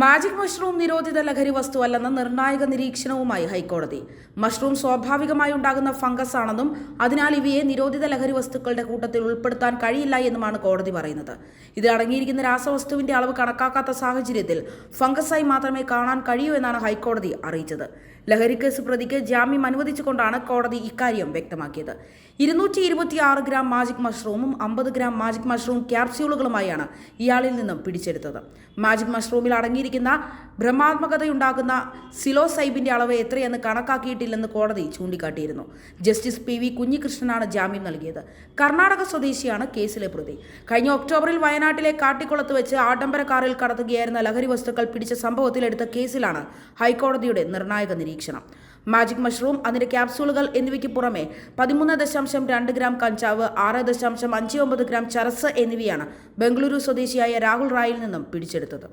Magic mushroom നിരോധിത ലഹരി വസ്തുവല്ലെന്ന നിർണായക നിരീക്ഷണവുമായി ഹൈക്കോടതി. മഷ്റൂം സ്വാഭാവികമായി ഉണ്ടാകുന്ന ഫംഗസ് ആണെന്നും അതിനാൽ ഇവയെ നിരോധിത ലഹരി വസ്തുക്കളുടെ കൂട്ടത്തിൽ ഉൾപ്പെടുത്താൻ കഴിയില്ല എന്നുമാണ് കോടതി പറയുന്നത്. ഇത് അടങ്ങിയിരിക്കുന്ന രാസവസ്തുവിന്റെ അളവ് കണക്കാക്കാത്ത സാഹചര്യത്തിൽ ഫംഗസായി മാത്രമേ കാണാൻ കഴിയൂ എന്നാണ് ഹൈക്കോടതി അറിയിച്ചത്. ലഹരി കേസ് പ്രതിക്ക് ജാമ്യം അനുവദിച്ചുകൊണ്ടാണ് കോടതി ഇക്കാര്യം വ്യക്തമാക്കിയത്. ഇരുന്നൂറ്റി ഇരുപത്തിയാറ് ഗ്രാം മാജിക് മഷ്റൂമും അമ്പത് ഗ്രാം മാജിക് മഷ്റൂം ക്യാപ്സ്യൂളുകളുമായാണ് ഇയാളിൽ നിന്നും പിടിച്ചെടുത്തത്. മാജിക് മഷ്റൂമിൽ അടങ്ങിയിരിക്കുന്ന ഭ്രമാത്മകതയുണ്ടാക്കുന്ന സിലോസൈബിന്റെ അളവ് എത്രയെന്ന് കണക്കാക്കിയിട്ടില്ലെന്ന് കോടതി ചൂണ്ടിക്കാട്ടിയിരുന്നു. ജസ്റ്റിസ് പി വി കുഞ്ഞികൃഷ്ണനാണ് ജാമ്യം നൽകിയത്. കർണാടക സ്വദേശിയാണ് കേസിലെ പ്രതി. കഴിഞ്ഞ ഒക്ടോബറിൽ വയനാട്ടിലെ കാട്ടിക്കുളത്ത് വെച്ച് ആഡംബര കാറിൽ കടത്തുകയായിരുന്ന ലഹരി വസ്തുക്കൾ പിടിച്ച സംഭവത്തിലെടുത്ത കേസിലാണ് ഹൈക്കോടതിയുടെ നിർണായക നിരീക്ഷണം. മാജിക് മഷ്റൂം അതിന്റെ ക്യാപ്സൂളുകൾ എന്നിവയ്ക്ക് പുറമെ പതിമൂന്ന് ദശാംശം രണ്ട് ഗ്രാം കഞ്ചാവ് ആറ് ദശാംശം അഞ്ച് ഒമ്പത് ഗ്രാം ചരസ് എന്നിവയാണ് ബംഗളൂരു സ്വദേശിയായ രാഹുൽ റായിൽ നിന്നും പിടിച്ചെടുത്തത്.